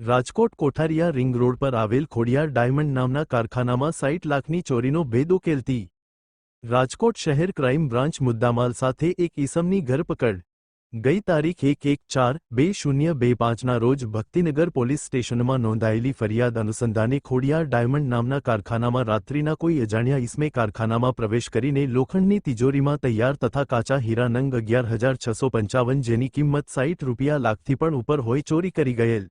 રાજકોટ કોઠારિયા ring road પર આવેલ Khodiyar diamond નામના કારખાનામાં સાઈઠ લાખની ચોરીનો ભેદ ઉકેલતી. રાજકોટ શહેર ક્રાઇમ બ્રાન્ચ મુદ્દામાલ સાથે એક ઈસમની ધરપકડ ગઈ તારીખ એક એક ચાર બે શૂન્ય બે પાંચના રોજ ભક્તિનગર પોલીસ સ્ટેશનમાં નોંધાયેલી ફરિયાદ અનુસંધાને ખોડિયાર ડાયમંડ નામના કારખાનામાં રાત્રિના કોઈ અજાણ્યા ઈસમે કારખાનામાં પ્રવેશ કરીને લોખંડની તિજોરીમાં તૈયાર તથા કાચા હીરા નંગ અગિયાર હજાર છસો પંચાવન જેની કિંમત સાઈઠ રૂપિયા લાખથી પણ ઉપર હોય ચોરી કરી ગયેલ.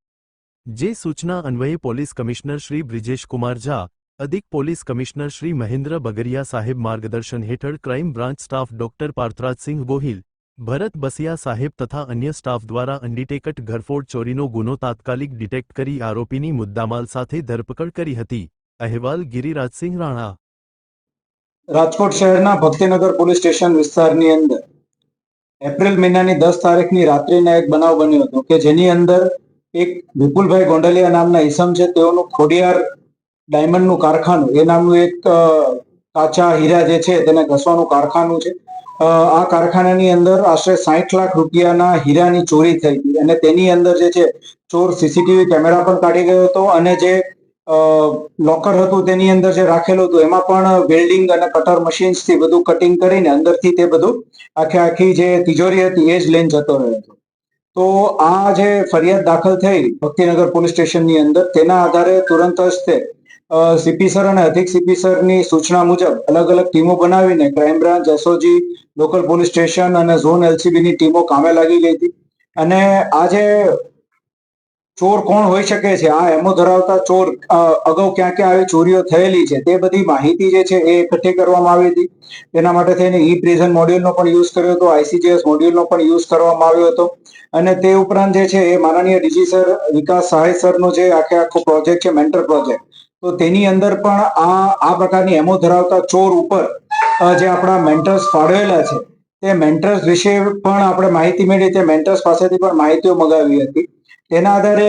જે સૂચના અન્વયે પોલીસ કમિશનર શ્રી બ્રિજેશ કુમાર ઝા, અધિક પોલીસ કમિશનર શ્રી મહેન્દ્ર બગરિયા સાહેબ માર્ગદર્શન હેઠળ crime branch staff doctor Parthrajsinh Gohil, Bharat Basiya સાહેબ તથા અન્ય સ્ટાફ દ્વારા અંડીટેકટ ઘરફોડ ચોરીનો ગુનો તાત્કાલિક ડિટેક્ટ કરી આરોપીની મુદ્દામાલ સાથે ધરપકડ કરી હતી. અહેવાલ ગિરિરાજસિંહ રાણા. રાજકોટ શહેરના ભક્તિનગર પોલીસ સ્ટેશન વિસ્તારની અંદર એપ્રિલ મહિનાની દસ તારીખની રાત્રિના એક બનાવ બન્યો હતો કે જેની અંદર એક વિપુલભાઈ ગોંડલિયા નામના ઈસમ છે. તેઓનું ખોડિયાર ડાયમંડનું કારખાનું, એ નામનું એક કાચા હીરા જે છે તેને ઘસવાનું કારખાનું છે. આ કારખાનાની અંદર આશરે સાઠ લાખ રૂપિયાના હીરાની ચોરી થઈ હતી અને તેની અંદર જે છે ચોર સીસીટીવી કેમેરા પણ કાઢી ગયો હતો અને જે લોકર હતું તેની અંદર જે રાખેલું હતું, એમાં પણ વેલ્ડિંગ અને કટર મશીન્સથી બધું કટિંગ કરીને અંદરથી તે બધું આખે આખી જે તિજોરી હતી એ જ લઈને જતો રહ્યો હતો. તો આ જે ફરિયાદ દાખલ થઈ ભક્તિનગર પોલીસ સ્ટેશનની અંદર, તેના આધારે તુરંત જ તે સીપી સર અને અધિક સીપી સરની સૂચના મુજબ અલગ અલગ ટીમો બનાવીને crime branch, SOG, local police station અને ઝોન એલસીબી ની ટીમો કામે લાગી ગઈ હતી. અને આ જે ચોર કોણ હોઈ શકે છે? આ એમો ધરાવતા ચોર અગાઉ ક્યાં ક્યાં આવી ચોરીઓ થયેલી છે? તે બધી માહિતી જે છે એ એકઠી કરવામાં આવી હતી. તેના માટે થઈને ઈ પ્રિઝન મોડ્યુલનો પણ યુઝ કર્યો હતો આઈસીજીએસ મોડ્યુલનો પણ યુઝ કરવામાં આવ્યો હતો. અને તે ઉપરાંત જે છે એ માનનીય ડીજી સર, વિકાસ સહાય સરનો જે આખે આખો પ્રોજેક્ટ છે મેન્ટર પ્રોજેક્ટ તો તેની અંદર પણ આ આ પ્રકારની એમો ધરાવતા ચોર ઉપર જે આપણા મેન્ટર્સ ફાળવેલા છે, તે મેન્ટર્સ વિશે પણ આપણે માહિતી મેળવી, તે મેન્ટર્સ પાસેથી પણ માહિતીઓ મગાવી હતી. તેના આધારે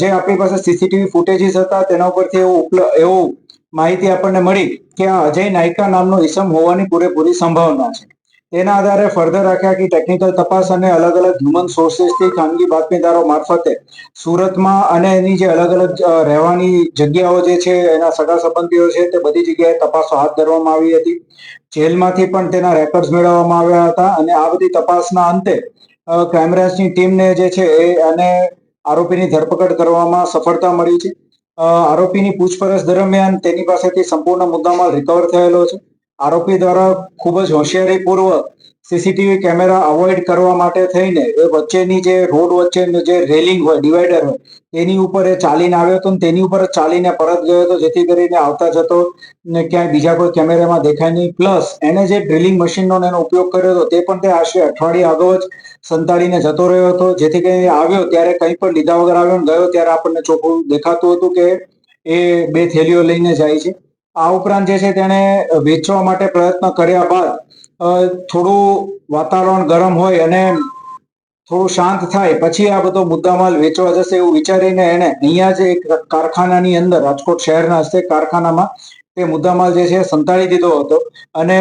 જે આપણી પાસે સીસીટીવી ફૂટેજીસ હતા, તેના ઉપરથી એવું એવું માહિતી આપણને મળી કે આ અજય નાયકા નામનો ઇસમ હોવાની પૂરેપૂરી સંભાવના છે. તેના આધારે ફર્ધર આખી કે ટેકનિકલ તપાસ અને અલગ અલગ હ્યુમન સોર્સિસથી ખાનગી બાતમીદારો મારફતે સુરતમાં અને એની જે અલગ અલગ રહેવાની જગ્યાઓ જે છે, એના સગા સંબંધીઓ છે, તે બધી જગ્યાએ તપાસો હાથ ધરવામાં આવી હતી. જેલમાંથી પણ તેના રેકર્ડ્સ મેળવવામાં આવ્યા હતા અને આ બધી તપાસના અંતે ક્રાઇમ બ્રાન્ચની ટીમને જે છે એ અને આરોપીની ધરપકડ કરવામાં સફળતા મળી છે. આરોપીની પૂછપરછ દરમિયાન તેની પાસેથી સંપૂર્ણ મુદ્દામાલ રિકવર થયેલો છે. આરોપી દ્વારા ખૂબ જ હોશિયારીપૂર્વક સીસીટીવી કેમેરા અવોઇડ કરવા માટે થઈને એ વચ્ચેની જે રોડ વચ્ચેનું જે રેલિંગ હોય ડિવાઈડર હોય તેની ઉપર એ ચાલીને આવ્યો હતો તેની ઉપર ચાલીને પરત ગયો હતો, જેથી કરીને આવતા જતો ને ક્યાંય બીજા કોઈ કેમેરામાં દેખાય નહીં. પ્લસ એને જે ડ્રિલિંગ મશીનનો એનો ઉપયોગ કર્યો હતો, તે પણ તે આશરે અઠવાડિયા અગાઉ જ સંતાડીને જતો રહ્યો હતો. જેથી કરીને આવ્યો ત્યારે કંઈ પણ લીધા વગર આવ્યો ગયો ત્યારે આપણને ચોખ્ખું દેખાતું હતું કે એ બે થેલીઓ લઈને જાય છે. આ ઉપરાંત જે છે તેણે વેચવા માટે પ્રયત્ન કર્યા બાદ થોડું વાતાવરણ ગરમ હોય અને થોડું શાંત થાય, પછી આ બધો મુદ્દામાલ વેચવા જશે એવું વિચારીને એને અહીંયા જે એક કારખાનાની અંદર, રાજકોટ શહેરના હસ્તે કારખાનામાં તે મુદ્દામાલ જે છે સંતાડી દીધો હતો. અને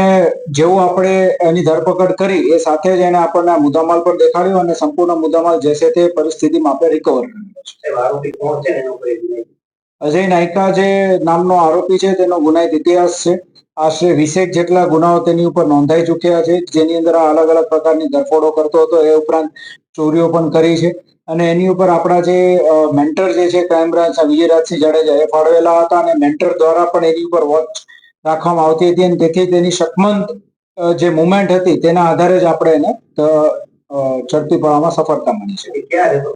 જેવું આપણે એની ધરપકડ કરી, એ સાથે જ એને આપણને આ મુદ્દામાલ પણ દેખાડ્યો અને સંપૂર્ણ મુદ્દામાલ જે છે તે પરિસ્થિતિમાં આપણે રિકવર કર્યો અજય નાયકા જે નામનો આરોપી છે, તેનો ગુનાહિત ઇતિહાસ છે. આશરે વીસેક જેટલા ગુનાઓ તેની ઉપર નોંધાઈ ચૂક્યા છે. જેની અંદર આ અલગ અલગ પ્રકારની ધરફોડો કરતો હતો, એ ઉપરાંત ચોરીઓ પણ કરી છે. અને એની ઉપર આપણા જે મેન્ટર જે છે ક્રાઇમ બ્રાન્ચ વિજયરાજસિંહ જાડેજા એ ફાળવેલા હતા અને મેન્ટર દ્વારા પણ એની ઉપર વોચ રાખવામાં આવતી હતી અને તેથી તેની શકમંત જે મુવમેન્ટ હતી, તેના આધારે જ આપણે એને ઝડપી પડવામાં સફળતા મળી છે.